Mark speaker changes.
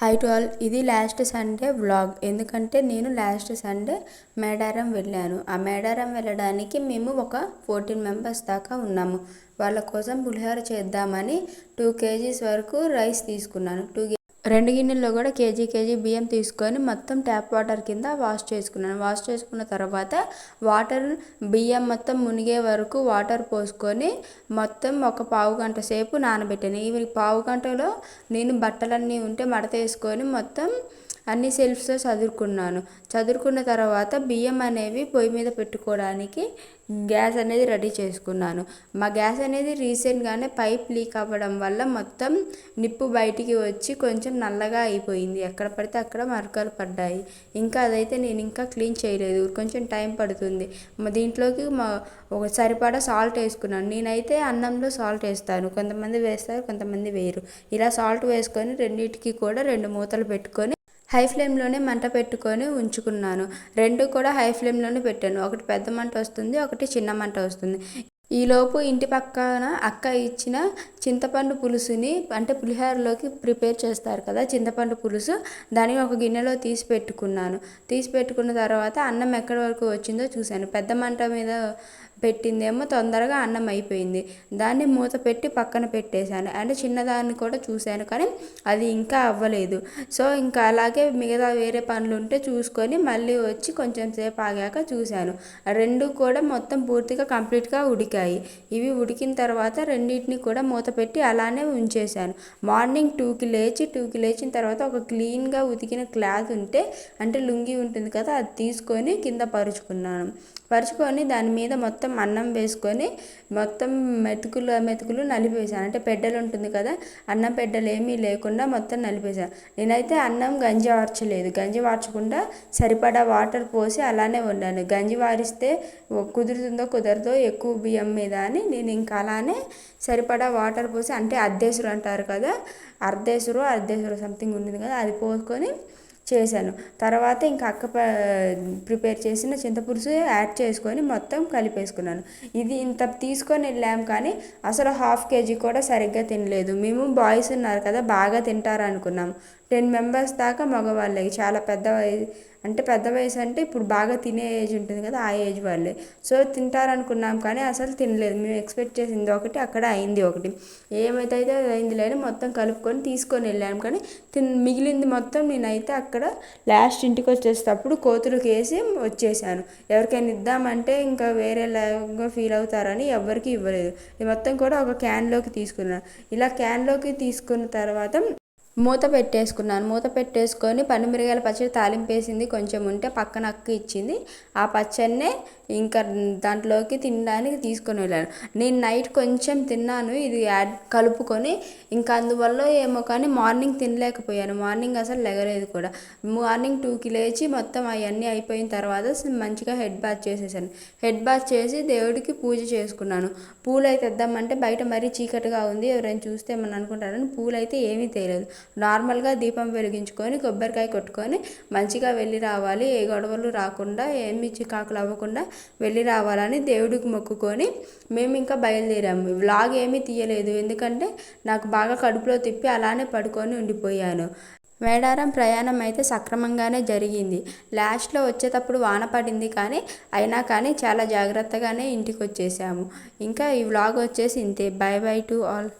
Speaker 1: High to all ఇది last Sunday vlog. ఎందుకంటే నేను లాస్ట్ సండే మేడారం వెళ్ళాను. ఆ మేడారం వెళ్ళడానికి మేము ఒక ఫోర్టీన్ మెంబర్స్ దాకా ఉన్నాము. వాళ్ళ కోసం పులిహోర చేద్దామని టూ కేజీస్ వరకు రైస్ తీసుకున్నాను. టూ రెండు గిన్నెల్లో కూడా కేజీ కేజీ బియ్యం తీసుకొని మొత్తం ట్యాప్ వాటర్ కింద వాష్ చేసుకున్నాను. వాష్ చేసుకున్న తర్వాత వాటర్ బియ్యం మొత్తం మునిగే వరకు వాటర్ పోసుకొని మొత్తం ఒక పావు గంట సేపు నానబెట్టాను. ఈ పావు గంటలో నేను బట్టలన్నీ ఉంటే మడత వేసుకొని మొత్తం అన్ని సెల్ఫ్స్తో చదువుకున్నాను. చదువుకున్న తర్వాత బియ్యం అనేవి పొయ్యి మీద పెట్టుకోవడానికి గ్యాస్ అనేది రెడీ చేసుకున్నాను. మా గ్యాస్ అనేది రీసెంట్గానే పైప్ లీక్ అవ్వడం వల్ల మొత్తం నిప్పు బయటికి వచ్చి కొంచెం నల్లగా అయిపోయింది. ఎక్కడ పడితే అక్కడ మరకలు పడ్డాయి. ఇంకా అదైతే నేను ఇంకా క్లీన్ చేయలేదు. కొంచెం టైం పడుతుంది. దీంట్లోకి మా ఒక సరిపడా సాల్ట్ వేసుకున్నాను. నేనైతే అన్నంలో సాల్ట్ వేస్తాను. కొంతమంది వేస్తారు కొంతమంది వేయరు. ఇలా సాల్ట్ వేసుకొని రెండింటికి కూడా రెండు మూతలు పెట్టుకొని హై ఫ్లేమ్లోనే మంట పెట్టుకొని ఉంచుకున్నాను. రెండు కూడా హై ఫ్లేమ్లోనే పెట్టాను. ఒకటి పెద్ద మంట వస్తుంది ఒకటి చిన్న మంట వస్తుంది. ఈలోపు ఇంటి పక్కన అక్క ఇచ్చిన చింతపండు పులుసుని అంటే పులిహోరలోకి ప్రిపేర్ చేస్తారు కదా చింతపండు పులుసు. దాన్ని ఒక గిన్నెలో తీసి పెట్టుకున్నాను. తీసి పెట్టుకున్న తర్వాత అన్నం ఎక్కడి వరకు వచ్చిందో చూశాను. పెద్ద మంట మీద పెట్టిందేమో తొందరగా అన్నం అయిపోయింది. దాన్ని మూత పెట్టి పక్కన పెట్టేశాను. అంటే చిన్నదాన్ని కూడా చూశాను కానీ అది ఇంకా అవ్వలేదు. సో ఇంకా అలాగే మిగతా వేరే పనులు ఉంటే చూసుకొని మళ్ళీ వచ్చి కొంచెం సేపు ఆగాక చూశాను. రెండు కూడా మొత్తం పూర్తిగా కంప్లీట్గా ఉడికాయి. ఇవి ఉడికిన తర్వాత రెండింటిని కూడా మూత పెట్టి అలానే ఉంచేశాను. మార్నింగ్ టూకి లేచి టూకి లేచిన తర్వాత ఒక క్లీన్గా ఉతికిన క్లాత్ ఉంటే అంటే లుంగి ఉంటుంది కదా అది తీసుకొని కింద పరుచుకున్నాను. పరుచుకొని దాని మీద మొత్తం మొత్తం అన్నం వేసుకొని మొత్తం మెతుకులు మెతుకులు నలిపేసాను అంటే పెడ్డలు ఉంటుంది కదా అన్నం పెడ్డలు ఏమీ లేకుండా మొత్తం నలిపేసాను నేనైతే అన్నం గంజి వార్చలేదు. గంజి వార్చకుండా సరిపడా వాటర్ పోసి అలానే వండాను. గంజి వారిస్తే కుదురుతుందో కుదరదో ఎక్కువ బియ్యం మీద అని నేను ఇంకా అలానే సరిపడా వాటర్ పోసి అంటే అర్ధేసురు అంటారు కదా అర్ధేసురు అర్ధేసురు సంథింగ్ ఉంది కదా అది పోసుకొని చేశాను. తర్వాత ఇంకా అక్క ప్రిపేర్ చేసిన చింతపులుసు యాడ్ చేసుకొని మొత్తం కలిపేసుకున్నాను. ఇది ఇంత తీసుకొని వెళ్ళాం కానీ అసలు హాఫ్ కేజీ కూడా సరిగ్గా తినలేదు. మేము బాయ్స్ ఉన్నారు కదా బాగా తింటారు అనుకున్నాం టెన్ మెంబర్స్ దాకా మగవాళ్ళకి చాలా పెద్ద అంటే పెద్ద వయసు అంటే ఇప్పుడు బాగా తినే ఏజ్ ఉంటుంది కదా ఆ ఏజ్ వాళ్ళే. సో తింటారనుకున్నాం కానీ అసలు తినలేదు. మేము ఎక్స్పెక్ట్ చేసింది ఒకటి అక్కడ అయింది ఒకటి. ఏమైతే అయితే అయింది లేని మొత్తం కలుపుకొని తీసుకొని వెళ్ళాము కానీ తిన్ మిగిలింది మొత్తం నేనైతే అక్కడ లాస్ట్ ఇంటికి వచ్చేటప్పుడు కోతులకు వేసి వచ్చేసాను. ఎవరికైనా ఇద్దామంటే ఇంకా వేరే లాగా ఫీల్ అవుతారని ఎవ్వరికీ ఇవ్వలేదు. మొత్తం కూడా ఒక క్యాన్లోకి తీసుకున్నాను ఇలా క్యాన్లోకి తీసుకున్న తర్వాత మూత పెట్టేసుకున్నాను. మూత పెట్టేసుకొని పండుమిరగాయల పచ్చడి తాలింపేసింది. కొంచెం ఉంటే పక్కన అక్క ఇచ్చింది. ఆ పచ్చడినే ఇంకా దాంట్లోకి తినడానికి తీసుకొని వెళ్ళాను. నేను నైట్ కొంచెం తిన్నాను. ఇది యాడ్ కలుపుకొని ఇంకా అందువల్ల ఏమో కానీ మార్నింగ్ తినలేకపోయాను. మార్నింగ్ అసలు లెగలేదు కూడా. మార్నింగ్ టూకి లేచి మొత్తం అవన్నీ అయిపోయిన తర్వాత మంచిగా హెడ్ బాత్ చేసేసాను. హెడ్ బాత్ చేసి దేవుడికి పూజ చేసుకున్నాను. పూలు అయితే తెద్దామంటే బయట మరీ చీకటిగా ఉంది. ఎవరైనా చూస్తే ఏమన్నా అనుకుంటారని పూలు అయితే ఏమీ తేలేదు. నార్మల్గా దీపం వెలిగించుకొని కొబ్బరికాయ కొట్టుకొని మంచిగా వెళ్ళి రావాలి. ఏ గొడవలు రాకుండా ఏమి చికాకులు అవ్వకుండా వెళ్ళి రావాలని దేవుడికి మొక్కుకొని మేము ఇంకా బయలుదేరాము. వ్లాగ్ ఏమీ తీయలేదు. ఎందుకంటే నాకు బాగా కడుపులో తిప్పి అలానే పడుకొని ఉండిపోయాను. మేడారం ప్రయాణం అయితే సక్రమంగానే జరిగింది. లాస్ట్లో వచ్చేటప్పుడు వాన పడింది కానీ అయినా కానీ చాలా జాగ్రత్తగానే ఇంటికి వచ్చేసాము ఇంకా ఈ వ్లాగ్ వచ్చేసి ఇంతే బై బై టు ఆల్.